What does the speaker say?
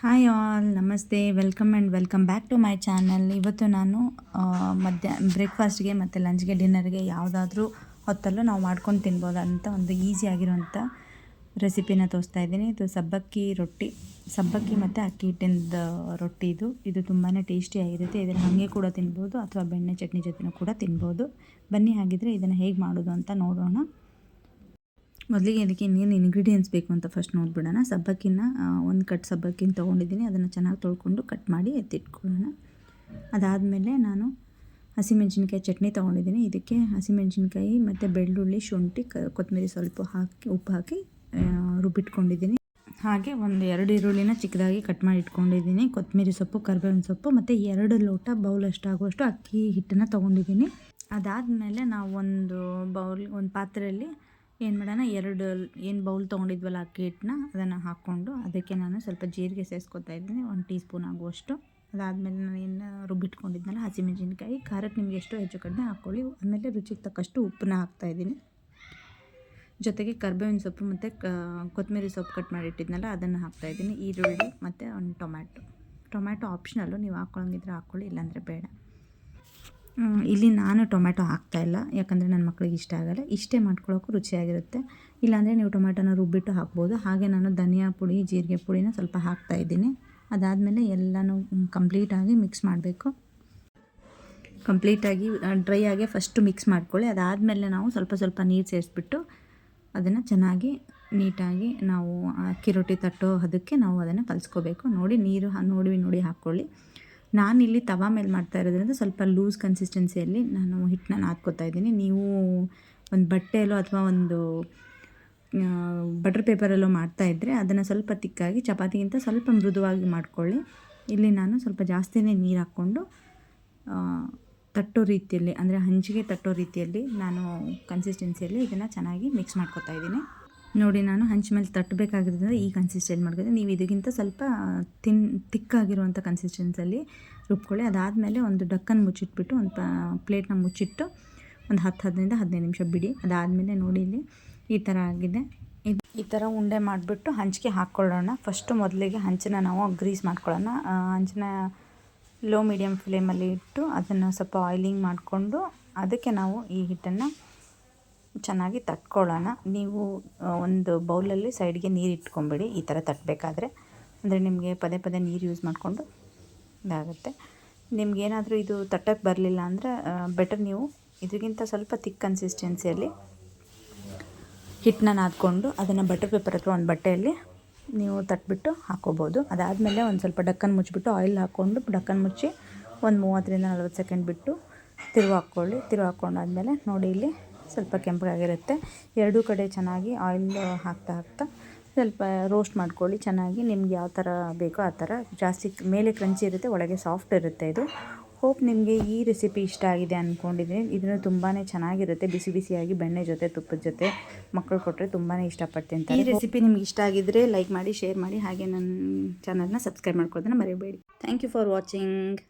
Hi all ನಮಸ್ತೆ welcome and welcome back to my channel ಇವತ್ತು ನಾನು ಮಧ್ಯ ಬ್ರೇಕ್ಫಾಸ್ಟ್ಗೆ ಮತ್ತು ಲಂಚ್ಗೆ ಡಿನ್ನರ್ಗೆ ಯಾವುದಾದ್ರೂ ಹೊತ್ತಲ್ಲೂ ನಾವು ಮಾಡ್ಕೊಂಡು ತಿನ್ಬೋದಂತ ಒಂದು ಈಸಿ ಆಗಿರುವಂಥ ರೆಸಿಪಿನ ತೋರಿಸ್ತಾ ಇದ್ದೀನಿ. ಇದು ಸಬ್ಬಕ್ಕಿ ರೊಟ್ಟಿ, ಸಬ್ಬಕ್ಕಿ ಮತ್ತು ಅಕ್ಕಿ ಹಿಟ್ಟಿಂದ ರೊಟ್ಟಿ ಇದು. ಇದು ತುಂಬಾ ಟೇಸ್ಟಿಯಾಗಿರುತ್ತೆ ಇದನ್ನು ಹಾಗೆ ಕೂಡ ತಿನ್ಬೋದು ಅಥವಾ ಬೆಣ್ಣೆ ಚಟ್ನಿ ಜೊತೆನೂ ಕೂಡ ತಿನ್ಬೋದು. ಬನ್ನಿ ಹಾಗಿದ್ರೆ ಇದನ್ನು ಹೇಗೆ ಮಾಡೋದು ಅಂತ ನೋಡೋಣ. ಮೊದಲಿಗೆ ಅದಕ್ಕೆ ಇನ್ನೇನು ಇಂಗ್ರೀಡಿಯೆಂಟ್ಸ್ ಬೇಕು ಅಂತ ಫಸ್ಟ್ ನೋಡ್ಬಿಡೋಣ. ಸಬ್ಬಕ್ಕಿನ ಒಂದು ಕಟ್ ಸಬ್ಬಕ್ಕಿನ ತೊಗೊಂಡಿದ್ದೀನಿ. ಅದನ್ನು ಚೆನ್ನಾಗಿ ತೊಳ್ಕೊಂಡು ಕಟ್ ಮಾಡಿ ಎತ್ತಿಟ್ಕೊಳ್ಳೋಣ. ಅದಾದಮೇಲೆ ನಾನು ಹಸಿಮೆಣಸಿನ್ಕಾಯಿ ಚಟ್ನಿ ತೊಗೊಂಡಿದ್ದೀನಿ. ಇದಕ್ಕೆ ಹಸಿಮೆಣಸಿನ್ಕಾಯಿ ಮತ್ತು ಬೆಳ್ಳುಳ್ಳಿ, ಶುಂಠಿ ಕೊತ್ತಂಬರಿ ಸ್ವಲ್ಪ ಹಾಕಿ, ಉಪ್ಪು ಹಾಕಿ ರುಬ್ಬಿಟ್ಕೊಂಡಿದ್ದೀನಿ. ಹಾಗೆ ಒಂದು ಎರಡು ಈರುಳ್ಳಿನ ಚಿಕ್ಕದಾಗಿ ಕಟ್ ಮಾಡಿ ಇಟ್ಕೊಂಡಿದ್ದೀನಿ. ಕೊತ್ತಂಬರಿ ಸೊಪ್ಪು, ಕರಿಬೇವಿನ ಸೊಪ್ಪು ಮತ್ತು ಎರಡು ಲೋಟ ಬೌಲ್ ಅಷ್ಟಾಗುವಷ್ಟು ಅಕ್ಕಿ ಹಿಟ್ಟನ್ನು ತೊಗೊಂಡಿದ್ದೀನಿ. ಅದಾದಮೇಲೆ ನಾವು ಒಂದು ಬೌಲ್, ಒಂದು ಪಾತ್ರೆಯಲ್ಲಿ ಏನು ಮಾಡೋಣ, ಎರಡು ಏನು ಬೌಲ್ ತೊಗೊಂಡಿದ್ವಲ್ಲ ಅಕ್ಕಿ ಹಿಟ್ಟನ್ನ ಅದನ್ನು ಹಾಕ್ಕೊಂಡು ಅದಕ್ಕೆ ನಾನು ಸ್ವಲ್ಪ ಜೀರಿಗೆ ಸೇರಿಸ್ಕೊತಾ ಇದ್ದೀನಿ, ಒಂದು ಟೀ ಸ್ಪೂನ್ ಆಗುವಷ್ಟು. ಅದಾದಮೇಲೆ ನಾನು ಏನು ರುಬ್ಬಿಟ್ಕೊಂಡಿದ್ನಲ್ಲ, ಹಸಿಮೆಣಸಿನ್ಕಾಯಿ ಖಾರಕ್ಕೆ ನಿಮಗೆ ಎಷ್ಟು ಹೆಚ್ಚು ಕಡಿಮೆ ಹಾಕ್ಕೊಳ್ಳಿ. ಆಮೇಲೆ ರುಚಿಗೆ ತಕ್ಕಷ್ಟು ಉಪ್ಪನ್ನ ಹಾಕ್ತಾಯಿದ್ದೀನಿ ಜೊತೆಗೆ ಕರ್ಬೇವಿನ ಸೊಪ್ಪು ಮತ್ತು ಕೊತ್ತಂಬರಿ ಸೊಪ್ಪು ಕಟ್ ಮಾಡಿ ಇಟ್ಟಿದ್ನಲ್ಲ ಅದನ್ನು ಹಾಕ್ತಾಯಿದ್ದೀನಿ ಈರುಳ್ಳಿ ಮತ್ತು ಒಂದು ಟೊಮ್ಯಾಟೊ. ಟೊಮ್ಯಾಟೊ ಆಪ್ಷನಲ್ಲು ನೀವು ಹಾಕ್ಕೊಳಂಗಿದ್ರೆ ಹಾಕ್ಕೊಳ್ಳಿ, ಇಲ್ಲಾಂದರೆ ಬೇಡ. ಇಲ್ಲಿ ನಾನು ಟೊಮ್ಯಾಟೊ ಹಾಕ್ತಾಯಿಲ್ಲ ಯಾಕಂದರೆ ನನ್ನ ಮಕ್ಕಳಿಗೆ ಇಷ್ಟ ಆಗಲ್ಲ. ಇಷ್ಟೇ ಮಾಡ್ಕೊಳ್ಳೋಕ್ಕೂ ರುಚಿಯಾಗಿರುತ್ತೆ. ಇಲ್ಲಾಂದರೆ ನೀವು ಟೊಮ್ಯಾಟೊನ ರುಬ್ಬಿಟ್ಟು ಹಾಕ್ಬೋದು. ಹಾಗೆ ನಾನು ಧನಿಯಾ ಪುಡಿ, ಜೀರಿಗೆ ಪುಡಿನ ಸ್ವಲ್ಪ ಹಾಕ್ತಾಯಿದ್ದೀನಿ ಅದಾದಮೇಲೆ ಎಲ್ಲನೂ ಕಂಪ್ಲೀಟಾಗಿ ಮಿಕ್ಸ್ ಮಾಡಬೇಕು. ಕಂಪ್ಲೀಟಾಗಿ ಡ್ರೈ ಆಗಿ ಫಸ್ಟು ಮಿಕ್ಸ್ ಮಾಡ್ಕೊಳ್ಳಿ. ಅದಾದಮೇಲೆ ನಾವು ಸ್ವಲ್ಪ ಸ್ವಲ್ಪ ನೀರು ಸೇರಿಸ್ಬಿಟ್ಟು ಅದನ್ನು ಚೆನ್ನಾಗಿ ನೀಟಾಗಿ ನಾವು ಅಕ್ಕಿ ರೊಟ್ಟಿ ತಟ್ಟೋ ಅದಕ್ಕೆ ನಾವು ಅದನ್ನು ಕಲಿಸ್ಕೋಬೇಕು. ನೋಡಿ ನೀರು ನೋಡಿ ನೋಡಿ ಹಾಕ್ಕೊಳ್ಳಿ. ನಾನಿಲ್ಲಿ ತವಾ ಮೇಲೆ ಮಾಡ್ತಾ ಇರೋದ್ರಿಂದ ಸ್ವಲ್ಪ ಲೂಸ್ ಕನ್ಸಿಸ್ಟೆನ್ಸಿಯಲ್ಲಿ ನಾನು ಹಿಟ್ಟನ್ನ ನಾದ್ಕೋತಾ ಇದ್ದೀನಿ. ನೀವು ಒಂದು ಬಟ್ಟೆಯಲ್ಲೋ ಅಥವಾ ಒಂದು ಬಟರ್ ಪೇಪರಲ್ಲೋ ಮಾಡ್ತಾ ಇದ್ದರೆ ಅದನ್ನು ಸ್ವಲ್ಪ ತಿಕ್ಕಾಗಿ ಚಪಾತಿಗಿಂತ ಸ್ವಲ್ಪ ಮೃದುವಾಗಿ ಮಾಡ್ಕೊಳ್ಳಿ. ಇಲ್ಲಿ ನಾನು ಸ್ವಲ್ಪ ಜಾಸ್ತಿನೇ ನೀರು ಹಾಕ್ಕೊಂಡು ತಟ್ಟೋ ರೀತಿಯಲ್ಲಿ, ಅಂದರೆ ಹಂಚಿಗೆ ತಟ್ಟೋ ರೀತಿಯಲ್ಲಿ ನಾನು ಕನ್ಸಿಸ್ಟೆನ್ಸಿಯಲ್ಲಿ ಇದನ್ನು ಚೆನ್ನಾಗಿ ಮಿಕ್ಸ್ ಮಾಡ್ಕೊತಾ ಇದ್ದೀನಿ. ನೋಡಿ, ನಾನು ಹಂಚ್ ಮೇಲೆ ತಟ್ಟಬೇಕಾಗಿರೋದ್ರಿಂದ ಈ ಕನ್ಸಿಸ್ಟೆಂಟ್ ಮಾಡ್ಕೊತೀನಿ ನೀವು ಇದಕ್ಕಿಂತ ಸ್ವಲ್ಪ ತಿನ್ ತಿಕ್ಕಾಗಿರುವಂಥ ಕನ್ಸಿಸ್ಟೆನ್ಸಲ್ಲಿ ರುಬ್ಕೊಳ್ಳಿ. ಅದಾದಮೇಲೆ ಒಂದು ಡಕ್ಕನ್ ಮುಚ್ಚಿಟ್ಬಿಟ್ಟು ಒಂದು ಪ್ಲೇಟ್ನ ಮುಚ್ಚಿಟ್ಟು ಒಂದು ಹತ್ತು, ಹದಿನೈದು ಹದಿನೈದು ನಿಮಿಷ ಬಿಡಿ. ಅದಾದಮೇಲೆ ನೋಡಿ ಇಲ್ಲಿ ಈ ಥರ ಆಗಿದೆ. ಇದು ಈ ಥರ ಉಂಡೆ ಮಾಡಿಬಿಟ್ಟು ಹಂಚಿಗೆ ಹಾಕ್ಕೊಳ್ಳೋಣ. ಫಸ್ಟು ಮೊದಲಿಗೆ ಹಂಚನ್ನ ನಾವು ಗ್ರೀಸ್ ಮಾಡ್ಕೊಳ್ಳೋಣ. ಹಂಚನ ಲೋ ಮೀಡಿಯಮ್ ಫ್ಲೇಮಲ್ಲಿ ಇಟ್ಟು ಅದನ್ನು ಸ್ವಲ್ಪ ಆಯಿಲಿಂಗ್ ಮಾಡಿಕೊಂಡು ಅದಕ್ಕೆ ನಾವು ಈ ಹಿಟ್ಟನ್ನು ಚೆನ್ನಾಗಿ ತಟ್ಕೊಳ್ಳೋಣ. ನೀವು ಒಂದು ಬೌಲಲ್ಲಿ ಸೈಡ್ಗೆ ನೀರು ಇಟ್ಕೊಂಬಿಡಿ. ಈ ಥರ ತಟ್ಟಬೇಕಾದ್ರೆ ಅಂದರೆ ನಿಮಗೆ ಪದೇ ಪದೇ ನೀರು ಯೂಸ್ ಮಾಡಿಕೊಂಡು ಇದಾಗುತ್ತೆ. ನಿಮಗೇನಾದರೂ ಇದು ತಟ್ಟಕ್ಕೆ ಬರಲಿಲ್ಲ ಅಂದರೆ ಬೆಟರ್ ನೀವು ಇದಕ್ಕಿಂತ ಸ್ವಲ್ಪ ತಿಕ್ ಕನ್ಸಿಸ್ಟೆನ್ಸಿಯಲ್ಲಿ ಹಿಟ್ಟನ್ನ ನಾದ್ಕೊಂಡು ಅದನ್ನು ಬಟರ್ ಪೇಪರ್ ಅಥವಾ ಒಂದು ಬಟ್ಟೆಯಲ್ಲಿ ನೀವು ತಟ್ಬಿಟ್ಟು ಹಾಕೋಬೋದು. ಅದಾದಮೇಲೆ ಒಂದು ಸ್ವಲ್ಪ ಡಕ್ಕನ್ ಮುಚ್ಚಿಬಿಟ್ಟು ಆಯಿಲ್ ಹಾಕ್ಕೊಂಡು ಡಕ್ಕನ್ ಮುಚ್ಚಿ ಒಂದು ಮೂವತ್ತರಿಂದ ನಲ್ವತ್ತು ಸೆಕೆಂಡ್ ಬಿಟ್ಟು ತಿರುವು ಹಾಕ್ಕೊಳ್ಳಿ ತಿರುವು ಹಾಕ್ಕೊಂಡಾದ್ಮೇಲೆ ನೋಡಿ ಇಲ್ಲಿ ಸ್ವಲ್ಪ ಕೆಂಪಗಾಗಿರುತ್ತೆ ಎರಡೂ ಕಡೆ ಚೆನ್ನಾಗಿ ಆಯಿಲ್ ಹಾಕ್ತಾ ಹಾಕ್ತಾ ಸ್ವಲ್ಪ ರೋಸ್ಟ್ ಮಾಡ್ಕೊಳ್ಳಿ. ಚೆನ್ನಾಗಿ ನಿಮ್ಗೆ ಯಾವ ಥರ ಬೇಕೋ ಆ ಥರ. ಜಾಸ್ತಿ ಮೇಲೆ ಕ್ರಂಚಿ ಇರುತ್ತೆ, ಒಳಗೆ ಸಾಫ್ಟ್ ಇರುತ್ತೆ ಇದು. ಹೋಪ್ ನಿಮಗೆ ಈ ರೆಸಿಪಿ ಇಷ್ಟ ಆಗಿದೆ ಅಂದ್ಕೊಂಡಿದ್ದೀನಿ ಇದನ್ನು ತುಂಬಾ ಚೆನ್ನಾಗಿರುತ್ತೆ. ಬಿಸಿ ಬಿಸಿಯಾಗಿ ಬೆಣ್ಣೆ ಜೊತೆ, ತುಪ್ಪದ ಜೊತೆ ಮಕ್ಕಳು ಕೊಟ್ಟರೆ ತುಂಬಾ ಇಷ್ಟಪಡ್ತೀನಿ ಈ ರೆಸಿಪಿ ನಿಮ್ಗೆ ಇಷ್ಟ ಆಗಿದ್ರೆ ಲೈಕ್ ಮಾಡಿ ಶೇರ್ ಮಾಡಿ, ಹಾಗೆ ನನ್ನ ಚಾನಲ್ನ ಸಬ್ಸ್ಕ್ರೈಬ್ ಮಾಡ್ಕೊಳ್ಳೋದನ್ನ ಮರಿಬೇಡಿ. Thank you for watching